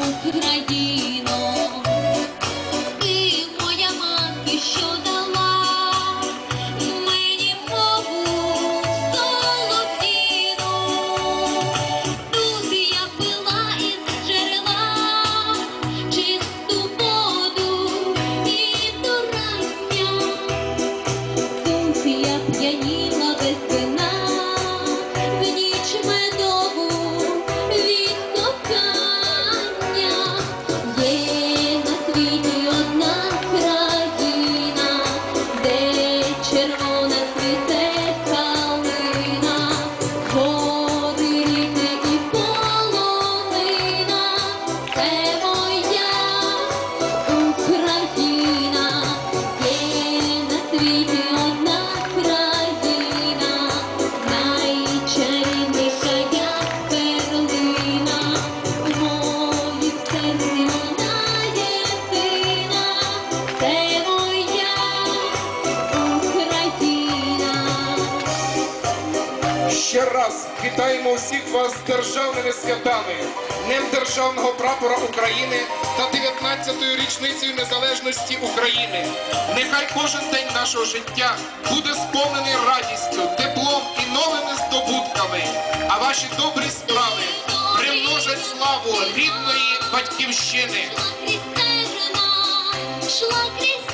Україно, де раз вітаємо всіх вас з державними святами, Днем Державного прапора України та 19-ю річницею незалежності України. Нехай кожен день нашого життя буде сповнений радістю, теплом і новими здобутками, а ваші добрі справи примножать славу рідної батьківщини. Шла крізь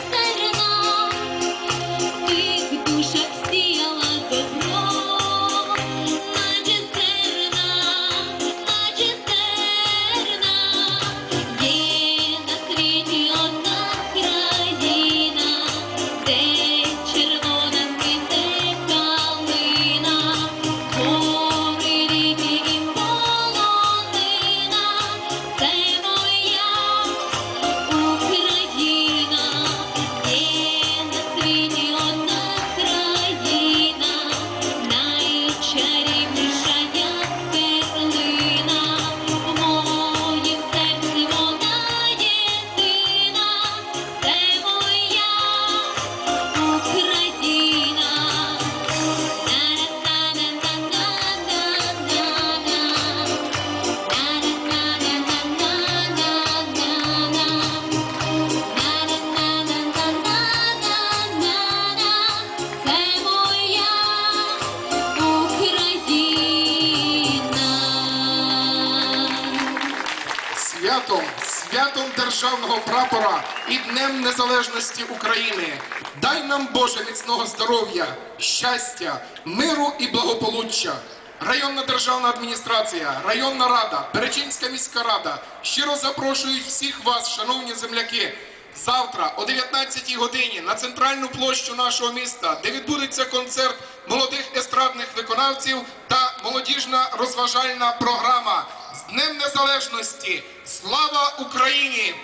Святом, святом державного прапора і Днем Незалежності України. Дай нам Боже міцного здоров'я, щастя, миру і благополуччя. Районна державна адміністрація, районна рада, Перечинська міська рада щиро запрошують всіх вас, шановні земляки, завтра о 19 годині на центральну площу нашого міста, де відбудеться концерт молодих естрадних виконавців та молодіжна розважальна програма Днем Незалежності. Слава Україні!